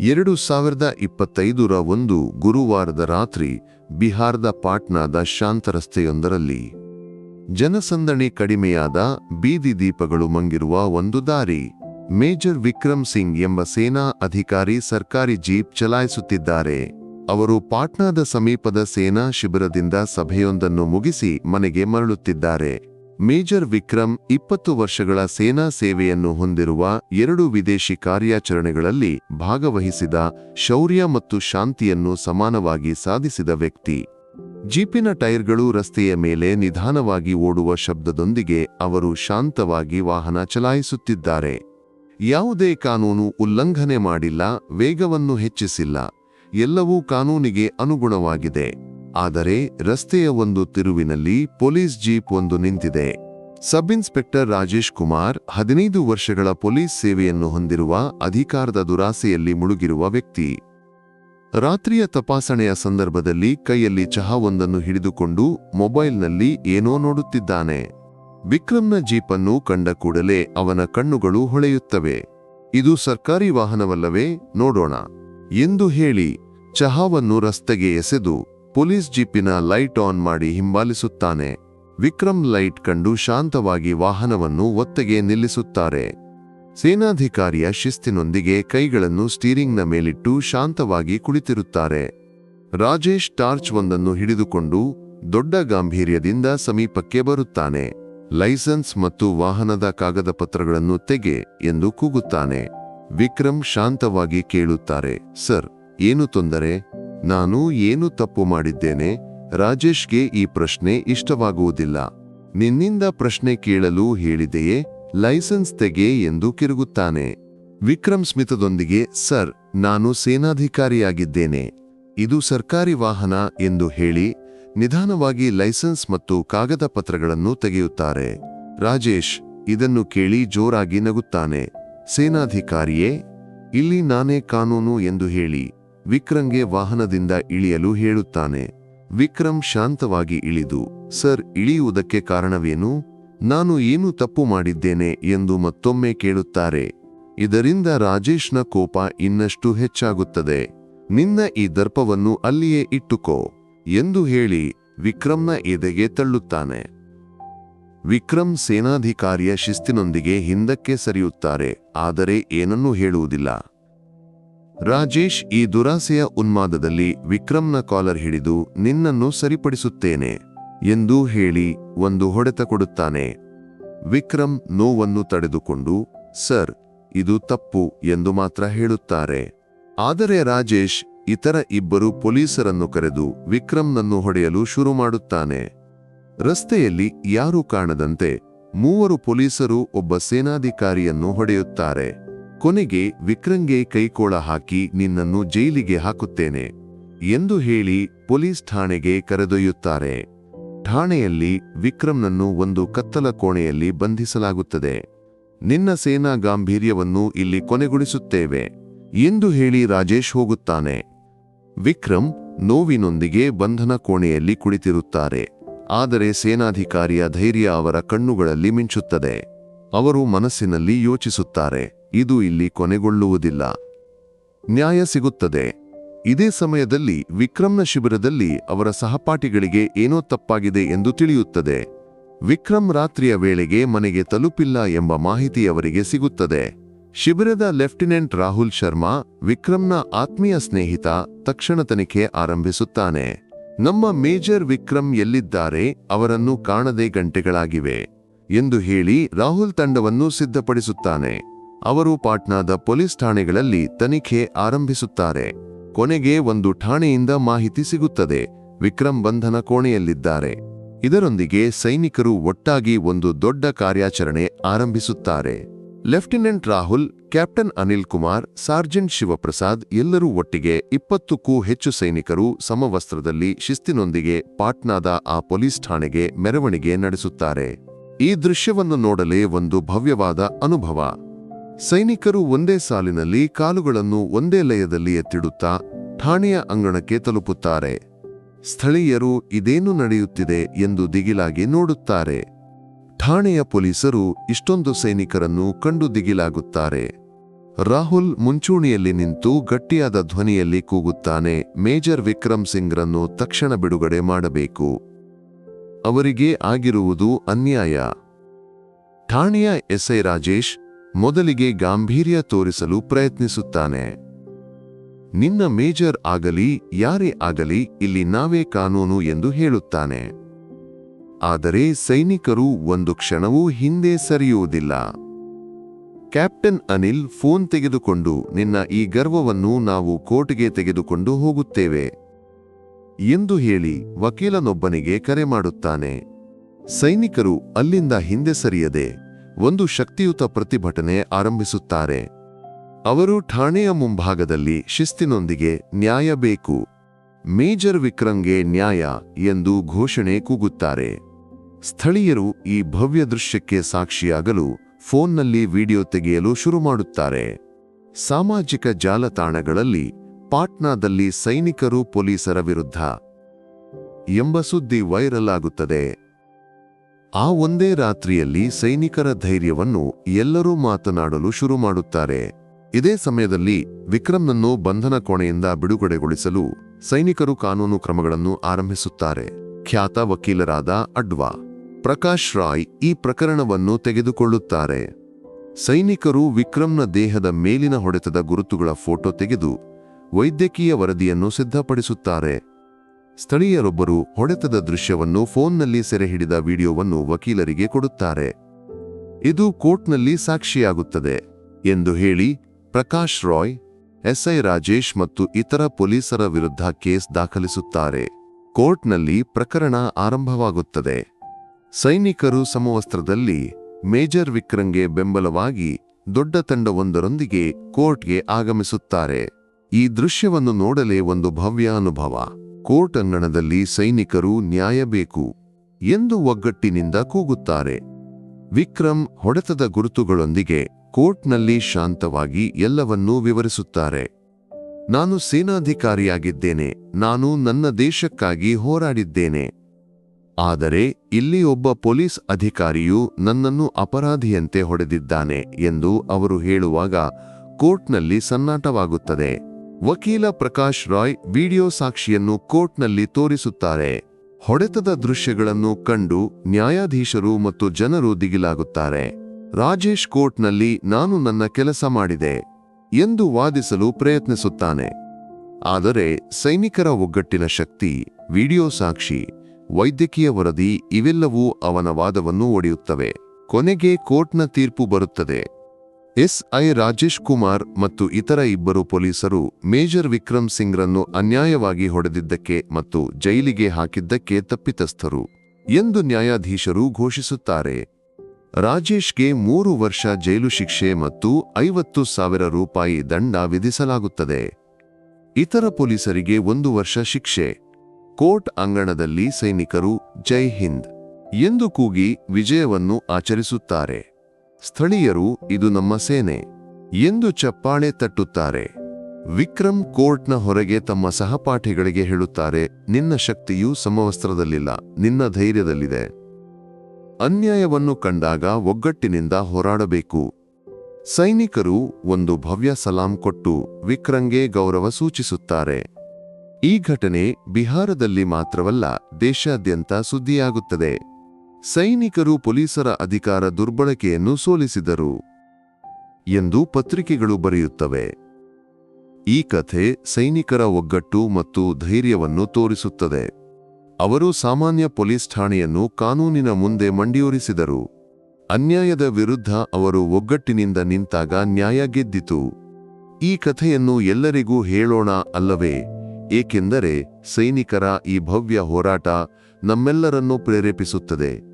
ಎರಡು ಸಾವಿರದ ಇಪ್ಪತ್ತೈದರ ಒಂದು ಗುರುವಾರದ ರಾತ್ರಿ ಬಿಹಾರದ ಪಾಟ್ನಾದ ಶಾಂತ ರಸ್ತೆಯೊಂದರಲ್ಲಿ ಜನಸಂದಣಿ ಕಡಿಮೆಯಾದ ಬೀದಿ ದೀಪಗಳು ಮಂಗಿರುವ ಒಂದು ದಾರಿ ಮೇಜರ್ ವಿಕ್ರಮ್ ಸಿಂಗ್ ಎಂಬ ಸೇನಾ ಅಧಿಕಾರಿ ಸರ್ಕಾರಿ ಜೀಪ್ ಚಲಾಯಿಸುತ್ತಿದ್ದಾರೆ. ಅವರು ಪಾಟ್ನಾದ ಸಮೀಪದ ಸೇನಾ ಶಿಬಿರದಿಂದ ಸಭೆಯೊಂದನ್ನು ಮುಗಿಸಿ ಮನೆಗೆ ಮರಳುತ್ತಿದ್ದಾರೆ. ಮೇಜರ್ ವಿಕ್ರಮ್ ಇಪ್ಪತ್ತು ವರ್ಷಗಳ ಸೇನಾ ಸೇವೆಯನ್ನು ಹೊಂದಿರುವ ಎರಡು ವಿದೇಶಿ ಕಾರ್ಯಾಚರಣೆಗಳಲ್ಲಿ ಭಾಗವಹಿಸಿದ, ಶೌರ್ಯ ಮತ್ತು ಶಾಂತಿಯನ್ನು ಸಮಾನವಾಗಿ ಸಾಧಿಸಿದ ವ್ಯಕ್ತಿ. ಜೀಪಿನ ಟೈರ್ಗಳು ರಸ್ತೆಯ ಮೇಲೆ ನಿಧಾನವಾಗಿ ಓಡುವ ಶಬ್ದದೊಂದಿಗೆ ಅವರು ಶಾಂತವಾಗಿ ವಾಹನ ಚಲಾಯಿಸುತ್ತಿದ್ದಾರೆ. ಯಾವುದೇ ಕಾನೂನು ಉಲ್ಲಂಘನೆ ಮಾಡಿಲ್ಲ, ವೇಗವನ್ನು ಹೆಚ್ಚಿಸಿಲ್ಲ. ಎಲ್ಲವೂ ಕಾನೂನಿಗೆ ಅನುಗುಣವಾಗಿದೆ. ಆದರೆ ರಸ್ತೆಯ ಒಂದು ತಿರುವಿನಲ್ಲಿ ಪೊಲೀಸ್ ಜೀಪ್ ಒಂದು ನಿಂತಿದೆ. ಸಬ್ ಇನ್ಸ್ಪೆಕ್ಟರ್ ರಾಜೇಶ್ ಕುಮಾರ್ ಹದಿನೈದು ವರ್ಷಗಳ ಪೊಲೀಸ್ ಸೇವೆಯನ್ನು ಹೊಂದಿರುವ ಅಧಿಕಾರದ ದುರಾಸೆಯಲ್ಲಿ ಮುಳುಗಿರುವ ವ್ಯಕ್ತಿ. ರಾತ್ರಿಯ ತಪಾಸಣೆಯ ಸಂದರ್ಭದಲ್ಲಿ ಕೈಯಲ್ಲಿ ಚಹಾವೊಂದನ್ನು ಹಿಡಿದುಕೊಂಡು ಮೊಬೈಲ್ನಲ್ಲಿ ಏನೋ ನೋಡುತ್ತಿದ್ದಾನೆ. ವಿಕ್ರಮ್ನ ಜೀಪನ್ನು ಕಂಡ ಕೂಡಲೇ ಅವನ ಕಣ್ಣುಗಳು ಹೊಳೆಯುತ್ತವೆ. ಇದು ಸರ್ಕಾರಿ ವಾಹನವಲ್ಲವೇ? ನೋಡೋಣ. ಎಂದು ಹೇಳಿ, ಚಹಾವನ್ನು ರಸ್ತೆಗೆ ಎಸೆದು ಪೊಲೀಸ್ ಜೀಪಿನ ಲೈಟ್ ಆನ್ ಮಾಡಿ ಹಿಂಬಾಲಿಸುತ್ತಾನೆ. ವಿಕ್ರಮ್ ಲೈಟ್ ಕಂಡು ಶಾಂತವಾಗಿ ವಾಹನವನ್ನು ಒತ್ತೆಗೆ ನಿಲ್ಲಿಸುತ್ತಾರೆ. ಸೇನಾಧಿಕಾರಿಯ ಶಿಸ್ತಿನೊಂದಿಗೆ ಕೈಗಳನ್ನು ಸ್ಟೀರಿಂಗ್ನ ಮೇಲಿಟ್ಟು ಶಾಂತವಾಗಿ ಕುಳಿತಿರುತ್ತಾರೆ. ರಾಜೇಶ್ ಟಾರ್ಚ್ ಒಂದನ್ನು ಹಿಡಿದುಕೊಂಡು ದೊಡ್ಡ ಗಾಂಭೀರ್ಯದಿಂದ ಸಮೀಪಕ್ಕೆ ಬರುತ್ತಾನೆ. ಲೈಸೆನ್ಸ್ ಮತ್ತು ವಾಹನದ ಕಾಗದ ಪತ್ರಗಳನ್ನು ತೆಗೆ ಎಂದು ಕೂಗುತ್ತಾನೆ. ವಿಕ್ರಮ್ ಶಾಂತವಾಗಿ ಕೇಳುತ್ತಾರೆ, ಸರ್, ಏನು ತೊಂದರೆ? ನಾನು ಏನು ತಪ್ಪು ಮಾಡಿದ್ದೇನೆ? ರಾಜೇಶ್ಗೆ ಈ ಪ್ರಶ್ನೆ ಇಷ್ಟವಾಗುವುದಿಲ್ಲ. ನಿನ್ನಿಂದ ಪ್ರಶ್ನೆ ಕೇಳಲು ಹೇಳಿದೆಯೇ? ಲೈಸೆನ್ಸ್ ತೆಗೆ ಎಂದು ಕಿರುಗುತ್ತಾನೆ. ವಿಕ್ರಮ್ ಸ್ಮಿತದೊಂದಿಗೆ, ಸರ್, ನಾನು ಸೇನಾಧಿಕಾರಿಯಾಗಿದ್ದೇನೆ. ಇದು ಸರ್ಕಾರಿ ವಾಹನ ಎಂದು ಹೇಳಿ, ನಿಧಾನವಾಗಿ ಲೈಸೆನ್ಸ್ ಮತ್ತು ಕಾಗದ ಪತ್ರಗಳನ್ನು ತೆಗೆಯುತ್ತಾರೆ. ರಾಜೇಶ್ ಇದನ್ನು ಕೇಳಿ ಜೋರಾಗಿ ನಗುತ್ತಾನೆ. ಸೇನಾಧಿಕಾರಿಯೇ, ಇಲ್ಲಿ ನಾನೇ ಕಾನೂನು ಎಂದು ಹೇಳಿ ವಿಕ್ರಂಗೆ ವಾಹನದಿಂದ ಇಳಿಯಲು ಹೇಳುತ್ತಾನೆ. ವಿಕ್ರಂ ಶಾಂತವಾಗಿ ಇಳಿದು, ಸರ್, ಇಳಿಯುವುದಕ್ಕೆ ಕಾರಣವೇನು? ನಾನು ಏನು ತಪ್ಪು ಮಾಡಿದ್ದೇನೆ ಎಂದು ಮತ್ತೊಮ್ಮೆ ಕೇಳುತ್ತಾರೆ. ಇದರಿಂದ ರಾಜೇಶ್ನ ಕೋಪ ಇನ್ನಷ್ಟು ಹೆಚ್ಚಾಗುತ್ತದೆ. ನಿನ್ನ ಈ ದರ್ಪವನ್ನು ಅಲ್ಲಿಯೇ ಇಟ್ಟುಕೋ ಎಂದು ಹೇಳಿ ವಿಕ್ರಮ್ನ ಎದೆಗೆ ತಳ್ಳುತ್ತಾನೆ. ವಿಕ್ರಮ್ ಸೇನಾಧಿಕಾರಿಯ ಶಿಸ್ತಿನೊಂದಿಗೆ ಹಿಂದಕ್ಕೆ ಸರಿಯುತ್ತಾರೆ, ಆದರೆ ಏನನ್ನೂ ಹೇಳುವುದಿಲ್ಲ. ರಾಜೇಶ್ ಈ ದುರಾಸೆಯ ಉನ್ಮಾದದಲ್ಲಿ ವಿಕ್ರಮ್ನ ಕಾಲರ್ ಹಿಡಿದು ನಿನ್ನನ್ನು ಸರಿಪಡಿಸುತ್ತೇನೆ ಎಂದು ಹೇಳಿ ಒಂದು ಹೊಡೆತ ಕೊಡುತ್ತಾನೆ. ವಿಕ್ರಮ್ ನೋವನ್ನು ತಡೆದುಕೊಂಡು, ಸರ್, ಇದು ತಪ್ಪು ಎಂದು ಮಾತ್ರ ಹೇಳುತ್ತಾರೆ. ಆದರೆ ರಾಜೇಶ್ ಇತರ ಇಬ್ಬರು ಪೊಲೀಸರನ್ನು ಕರೆದು ವಿಕ್ರಮ್ನನ್ನು ಹೊಡೆಯಲು ಶುರು ಮಾಡುತ್ತಾನೆ. ರಸ್ತೆಯಲ್ಲಿ ಯಾರೂ ಕಾಣದಂತೆ ಮೂವರು ಪೊಲೀಸರು ಒಬ್ಬ ಸೇನಾಧಿಕಾರಿಯನ್ನು ಹೊಡೆಯುತ್ತಾರೆ. ಕೊನೆಗೆ ವಿಕ್ರಂಗೆ ಕೈಕೋಳ ಹಾಕಿ ನಿನ್ನನ್ನು ಜೈಲಿಗೆ ಹಾಕುತ್ತೇನೆ ಎಂದು ಹೇಳಿ ಪೊಲೀಸ್ ಠಾಣೆಗೆ ಕರೆದೊಯ್ಯುತ್ತಾರೆ. ಠಾಣೆಯಲ್ಲಿ ವಿಕ್ರಮ್ನನ್ನು ಒಂದು ಕತ್ತಲ ಕೋಣೆಯಲ್ಲಿ ಬಂಧಿಸಲಾಗುತ್ತದೆ. ನಿನ್ನ ಸೇನಾ ಗಾಂಭೀರ್ಯವನ್ನು ಇಲ್ಲಿ ಕೊನೆಗೊಳಿಸುತ್ತೇವೆ ಎಂದು ಹೇಳಿ ರಾಜೇಶ್ ಹೋಗುತ್ತಾನೆ. ವಿಕ್ರಮ್ ನೋವಿನೊಂದಿಗೆ ಬಂಧನ ಕೋಣೆಯಲ್ಲಿ ಕುಳಿತಿರುತ್ತಾರೆ. ಆದರೆ ಸೇನಾಧಿಕಾರಿಯ ಧೈರ್ಯ ಅವರ ಕಣ್ಣುಗಳಲ್ಲಿ ಮಿಂಚುತ್ತದೆ. ಅವರು ಮನಸ್ಸಿನಲ್ಲಿ ಯೋಚಿಸುತ್ತಾರೆ. ಇದು ಇಲ್ಲಿ ಕೊನೆಗೊಳ್ಳುವುದಿಲ್ಲ. ನ್ಯಾಯ ಸಿಗುತ್ತದೆ. ಇದೇ ಸಮಯದಲ್ಲಿ ವಿಕ್ರಮ್ನ ಶಿಬಿರದಲ್ಲಿ ಅವರ ಸಹಪಾಠಿಗಳಿಗೆ ಏನೋ ತಪ್ಪಾಗಿದೆ ಎಂದು ತಿಳಿಯುತ್ತದೆ. ವಿಕ್ರಮ್ ರಾತ್ರಿಯ ವೇಳೆಗೆ ಮನೆಗೆ ತಲುಪಿಲ್ಲ ಎಂಬ ಮಾಹಿತಿ ಅವರಿಗೆ ಸಿಗುತ್ತದೆ. ಶಿಬಿರದ ಲೆಫ್ಟಿನೆಂಟ್ ರಾಹುಲ್ ಶರ್ಮಾ, ವಿಕ್ರಮ್ನ ಆತ್ಮೀಯ ಸ್ನೇಹಿತ, ತಕ್ಷಣ ತನಿಖೆ ಆರಂಭಿಸುತ್ತಾನೆ. ನಮ್ಮ ಮೇಜರ್ ವಿಕ್ರಮ್ ಎಲ್ಲಿದ್ದಾರೆ? ಅವರನ್ನು ಕಾಣದೆ ಗಂಟೆಗಳಾಗಿವೆ ಎಂದು ಹೇಳಿ ರಾಹುಲ್ ತಂಡವನ್ನು ಸಿದ್ಧಪಡಿಸುತ್ತಾನೆ. ಅವರು ಪಾಟ್ನಾದ ಪೊಲೀಸ್ ಠಾಣೆಗಳಲ್ಲಿ ತನಿಖೆ ಆರಂಭಿಸುತ್ತಾರೆ. ಕೊನೆಗೆ ಒಂದು ಠಾಣೆಯಿಂದ ಮಾಹಿತಿ ಸಿಗುತ್ತದೆ. ವಿಕ್ರಮ್ ಬಂಧನ ಕೋಣೆಯಲ್ಲಿದ್ದಾರೆ. ಇದರೊಂದಿಗೆ ಸೈನಿಕರು ಒಟ್ಟಾಗಿ ಒಂದು ದೊಡ್ಡ ಕಾರ್ಯಾಚರಣೆ ಆರಂಭಿಸುತ್ತಾರೆ. Lieutenant Rahul, captain Anil Kumar, sergeant Shivaprasad ಎಲ್ಲರೂ ಒಟ್ಟಿಗೆ ಇಪ್ಪತ್ತಕ್ಕೂ ಹೆಚ್ಚು ಸೈನಿಕರು ಸಮವಸ್ತ್ರದಲ್ಲಿ ಶಿಸ್ತಿನೊಂದಿಗೆ ಪಾಟ್ನಾದ ಆ ಪೊಲೀಸ್ ಠಾಣೆಗೆ ಮೆರವಣಿಗೆ ನಡೆಸುತ್ತಾರೆ. ಈ ದೃಶ್ಯವನ್ನು ನೋಡಲೇ ಒಂದು ಭವ್ಯವಾದ ಅನುಭವ. ಸೈನಿಕರು ಒಂದೇ ಸಾಲಿನಲ್ಲಿ ಕಾಲುಗಳನ್ನು ಒಂದೇ ಲಯದಲ್ಲಿ ಎತ್ತಿಡುತ್ತಾ ಠಾಣೆಯ ಅಂಗಣಕ್ಕೆ ತಲುಪುತ್ತಾರೆ. ಸ್ಥಳೀಯರು ಇದೇನು ನಡೆಯುತ್ತಿದೆ ಎಂದು ದಿಗಿಲಾಗಿ ನೋಡುತ್ತಾರೆ. ಠಾಣೆಯ ಪೊಲೀಸರು ಇಷ್ಟೊಂದು ಸೈನಿಕರನ್ನು ಕಂಡು ದಿಗಿಲಾಗುತ್ತಾರೆ. ರಾಹುಲ್ ಮುಂಚೂಣಿಯಲ್ಲಿ ನಿಂತು ಗಟ್ಟಿಯಾದ ಧ್ವನಿಯಲ್ಲಿ ಕೂಗುತ್ತಾನೆ. ಮೇಜರ್ ವಿಕ್ರಮ್ ಸಿಂಗ್ರನ್ನು ತಕ್ಷಣ ಬಿಡುಗಡೆ ಮಾಡಬೇಕು. ಅವರಿಗೆ ಆಗಿರುವುದು ಅನ್ಯಾಯ. ಠಾಣೆಯ ಎಸ್ಐ ರಾಜೇಶ್ ಮೊದಲಿಗೆ ಗಾಂಭೀರ್ಯ ತೋರಿಸಲು ಪ್ರಯತ್ನಿಸುತ್ತಾನೆ. ನಿನ್ನ ಮೇಜರ್ ಆಗಲಿ, ಯಾರೇ ಆಗಲಿ, ಇಲ್ಲಿ ನಾವೇ ಕಾನೂನು ಎಂದು ಹೇಳುತ್ತಾನೆ. ಆದರೆ ಸೈನಿಕರು ಒಂದು ಕ್ಷಣವೂ ಹಿಂದೆ ಸರಿಯುವುದಿಲ್ಲ. ಕ್ಯಾಪ್ಟನ್ ಅನಿಲ್ ಫೋನ್ ತೆಗೆದುಕೊಂಡು, ನಿನ್ನ ಈ ಗರ್ವವನ್ನು ನಾವು ಕೋರ್ಟ್ಗೆ ತೆಗೆದುಕೊಂಡು ಹೋಗುತ್ತೇವೆ. ಎಂದು ಹೇಳಿ, ವಕೀಲನೊಬ್ಬನಿಗೆ ಕರೆ ಮಾಡುತ್ತಾನೆ. ಸೈನಿಕರು ಅಲ್ಲಿಂದ ಹಿಂದೆ ಸರಿಯದೆ ಒಂದು ಶಕ್ತಿಯುತ ಪ್ರತಿಭಟನೆ ಆರಂಭಿಸುತ್ತಾರೆ. ಅವರು ಠಾಣೆಯ ಮುಂಭಾಗದಲ್ಲಿ ಶಿಸ್ತಿನೊಂದಿಗೆ ನ್ಯಾಯ ಬೇಕು. ಮೇಜರ್ ವಿಕ್ರಂಗೆ ನ್ಯಾಯ ಎಂದು ಘೋಷಣೆ ಕೂಗುತ್ತಾರೆ. ಸ್ಥಳೀಯರು ಈ ಭವ್ಯ ದೃಶ್ಯಕ್ಕೆ ಸಾಕ್ಷಿಯಾಗಲು ಫೋನ್ನಲ್ಲಿ ವಿಡಿಯೋ ತೆಗೆಯಲು ಶುರು ಮಾಡುತ್ತಾರೆ. ಸಾಮಾಜಿಕ ಜಾಲತಾಣಗಳಲ್ಲಿ ಪಾಟ್ನಾದಲ್ಲಿ ಸೈನಿಕರು ಪೊಲೀಸರ ವಿರುದ್ಧ ಎಂಬ ಸುದ್ದಿ ವೈರಲ್ ಆಗುತ್ತದೆ. ಆ ಒಂದೇ ರಾತ್ರಿಯಲ್ಲಿ ಸೈನಿಕರ ಧೈರ್ಯವನ್ನು ಎಲ್ಲರೂ ಮಾತನಾಡಲು ಶುರು ಮಾಡುತ್ತಾರೆ. ಇದೇ ಸಮಯದಲ್ಲಿ ವಿಕ್ರಮ್ನನ್ನು ಬಂಧನ ಕೋಣೆಯಿಂದ ಬಿಡುಗಡೆಗೊಳಿಸಲು ಸೈನಿಕರು ಕಾನೂನು ಕ್ರಮಗಳನ್ನು ಆರಂಭಿಸುತ್ತಾರೆ. ಖ್ಯಾತ ವಕೀಲರಾದ ಅಡ್ವಾ, ಪ್ರಕಾಶ್ ರಾಯ್ ಈ ಪ್ರಕರಣವನ್ನು ತೆಗೆದುಕೊಳ್ಳುತ್ತಾರೆ. ಸೈನಿಕರು ವಿಕ್ರಮ್ನ ದೇಹದ ಮೇಲಿನ ಹೊಡೆತದ ಗುರುತುಗಳ ಫೋಟೋ ತೆಗೆದು ವೈದ್ಯಕೀಯ ವರದಿಯನ್ನು ಸಿದ್ಧಪಡಿಸುತ್ತಾರೆ. ಸ್ಥಳೀಯರೊಬ್ಬರು ಹೊಡೆತದ ದೃಶ್ಯವನ್ನು ಫೋನ್ನಲ್ಲಿ ಸೆರೆಹಿಡಿದ ವಿಡಿಯೋವನ್ನು ವಕೀಲರಿಗೆ ಕೊಡುತ್ತಾರೆ. ಇದು ಕೋರ್ಟ್ನಲ್ಲಿ ಸಾಕ್ಷಿಯಾಗುತ್ತದೆ ಎಂದು ಹೇಳಿ ಪ್ರಕಾಶ್ ರಾಯ್, ಎಸ್ಐ ರಾಜೇಶ್ ಮತ್ತು ಇತರ ಪೊಲೀಸರ ವಿರುದ್ಧ ಕೇಸ್ ದಾಖಲಿಸುತ್ತಾರೆ. ಕೋರ್ಟ್ನಲ್ಲಿ ಪ್ರಕರಣ ಆರಂಭವಾಗುತ್ತದೆ. ಸೈನಿಕರು ಸಮವಸ್ತ್ರದಲ್ಲಿ ಮೇಜರ್ ವಿಕ್ರಂಗೆ ಬೆಂಬಲವಾಗಿ ದೊಡ್ಡ ತಂಡವೊಂದರೊಂದಿಗೆ ಕೋರ್ಟ್ಗೆ ಆಗಮಿಸುತ್ತಾರೆ. ಈ ದೃಶ್ಯವನ್ನು ನೋಡಲೇ ಒಂದು ಭವ್ಯ ಅನುಭವ ಕೋರ್ಟ್ ಅಂಗಣದಲ್ಲಿ ಸೈನಿಕರು ನ್ಯಾಯ ಬೇಕು ಎಂದು ಒಗ್ಗಟ್ಟಿನಿಂದ ಕೂಗುತ್ತಾರೆ. ವಿಕ್ರಮ್ ಹೊಡೆತದ ಗುರುತುಗಳೊಂದಿಗೆ ಕೋರ್ಟ್ನಲ್ಲಿ ಶಾಂತವಾಗಿ ಎಲ್ಲವನ್ನೂ ವಿವರಿಸುತ್ತಾರೆ. ನಾನು ಸೇನಾಧಿಕಾರಿಯಾಗಿದ್ದೇನೆ, ನಾನು ನನ್ನ ದೇಶಕ್ಕಾಗಿ ಹೋರಾಡಿದ್ದೇನೆ. ಆದರೆ ಇಲ್ಲಿ ಒಬ್ಬ ಪೊಲೀಸ್ ಅಧಿಕಾರಿಯು ನನ್ನನ್ನು ಅಪರಾಧಿಯಂತೆ ಹೊಡೆದಿದ್ದಾನೆ ಎಂದು ಅವರು ಹೇಳುವಾಗ ಕೋರ್ಟ್ನಲ್ಲಿ ಸನ್ನಾಟವಾಗುತ್ತದೆ. ವಕೀಲ ಪ್ರಕಾಶ್ ರಾಯ್ ವಿಡಿಯೋ ಸಾಕ್ಷಿಯನ್ನು ಕೋರ್ಟ್ನಲ್ಲಿ ತೋರಿಸುತ್ತಾರೆ. ಹೊಡೆತದ ದೃಶ್ಯಗಳನ್ನು ಕಂಡು ನ್ಯಾಯಾಧೀಶರು ಮತ್ತು ಜನರು ದಿಗಿಲಾಗುತ್ತಾರೆ. ರಾಜೇಶ್ ಕೋರ್ಟ್ನಲ್ಲಿ ನಾನು ನನ್ನ ಕೆಲಸ ಮಾಡಿದೆ ಎಂದು ವಾದಿಸಲು ಪ್ರಯತ್ನಿಸುತ್ತಾನೆ. ಆದರೆ ಸೈನಿಕರ ಒಗ್ಗಟ್ಟಿನ ಶಕ್ತಿ, ವಿಡಿಯೋ ಸಾಕ್ಷಿ, ವೈದ್ಯಕೀಯ ವರದಿ ಇವೆಲ್ಲವೂ ಅವನ ವಾದವನ್ನು ಒಡೆಯುತ್ತವೆ. ಕೊನೆಗೆ ಕೋರ್ಟ್ನ ತೀರ್ಪು ಬರುತ್ತದೆ. ಎಸ್ಐ ರಾಜೇಶ್ ಕುಮಾರ್ ಮತ್ತು ಇತರ ಇಬ್ಬರು ಪೊಲೀಸರು ಮೇಜರ್ ವಿಕ್ರಮ್ ಸಿಂಗ್ರನ್ನು ಅನ್ಯಾಯವಾಗಿ ಹೊಡೆದಿದ್ದಕ್ಕೆ ಮತ್ತು ಜೈಲಿಗೆ ಹಾಕಿದ್ದಕ್ಕೆ ತಪ್ಪಿತಸ್ಥರು ಎಂದು ನ್ಯಾಯಾಧೀಶರು ಘೋಷಿಸುತ್ತಾರೆ. ರಾಜೇಶ್ಗೆ ಮೂರು ವರ್ಷ ಜೈಲು ಶಿಕ್ಷೆ ಮತ್ತು ಐವತ್ತು ಸಾವಿರ ರೂಪಾಯಿ ದಂಡ ವಿಧಿಸಲಾಗುತ್ತದೆ. ಇತರ ಪೊಲೀಸರಿಗೆ ಒಂದು ವರ್ಷ ಶಿಕ್ಷೆ. ಕೋರ್ಟ್ ಅಂಗಣದಲ್ಲಿ ಸೈನಿಕರು ಜೈ ಹಿಂದ್ ಎಂದು ಕೂಗಿ ವಿಜಯವನ್ನು ಆಚರಿಸುತ್ತಾರೆ. ಸ್ಥಳೀಯರು, ಇದು ನಮ್ಮ ಸೇನೆ ಎಂದು ಚಪ್ಪಾಳೆ ತಟ್ಟುತ್ತಾರೆ. ವಿಕ್ರಮ್ ಕೋರ್ಟ್ನ ಹೊರಗೆ ತಮ್ಮ ಸಹಪಾಠಿಗಳಿಗೆ ಹೇಳುತ್ತಾರೆ, ನಿನ್ನ ಶಕ್ತಿಯು ಸಮವಸ್ತ್ರದಲ್ಲಿಲ್ಲ, ನಿನ್ನ ಧೈರ್ಯದಲ್ಲಿದೆ. ಅನ್ಯಾಯವನ್ನು ಕಂಡಾಗ ಒಗ್ಗಟ್ಟಿನಿಂದ ಹೋರಾಡಬೇಕು. ಸೈನಿಕರು ಒಂದು ಭವ್ಯ ಸಲಾಂ ಕೊಟ್ಟು ವಿಕ್ರಂಗೆ ಗೌರವ ಸೂಚಿಸುತ್ತಾರೆ. ಈ ಘಟನೆ ಬಿಹಾರದಲ್ಲಿ ಮಾತ್ರವಲ್ಲ, ದೇಶಾದ್ಯಂತ ಸುದ್ದಿಯಾಗುತ್ತದೆ. ಸೈನಿಕರು ಪೊಲೀಸರ ಅಧಿಕಾರ ದುರ್ಬಳಕೆಯನ್ನು ಸೋಲಿಸಿದರು ಎಂದು ಪತ್ರಿಕೆಗಳು ಬರೆಯುತ್ತವೆ. ಈ ಕಥೆ ಸೈನಿಕರ ಒಗ್ಗಟ್ಟು ಮತ್ತು ಧೈರ್ಯವನ್ನು ತೋರಿಸುತ್ತದೆ. ಅವರು ಸಾಮಾನ್ಯ ಪೊಲೀಸ್ ಠಾಣೆಯನ್ನು ಕಾನೂನಿನ ಮುಂದೆ ಮಂಡಿಯೂರಿಸಿದರು. ಅನ್ಯಾಯದ ವಿರುದ್ಧ ಅವರು ಒಗ್ಗಟ್ಟಿನಿಂದ ನಿಂತಾಗ ನ್ಯಾಯ ಗೆದ್ದಿತು. ಈ ಕಥೆಯನ್ನು ಎಲ್ಲರಿಗೂ ಹೇಳೋಣ ಅಲ್ಲವೇ? ಏಕೆಂದರೆ ಸೈನಿಕರ ಈ ಭವ್ಯ ಹೋರಾಟ ನಮ್ಮೆಲ್ಲರನ್ನೂ ಪ್ರೇರೇಪಿಸುತ್ತದೆ.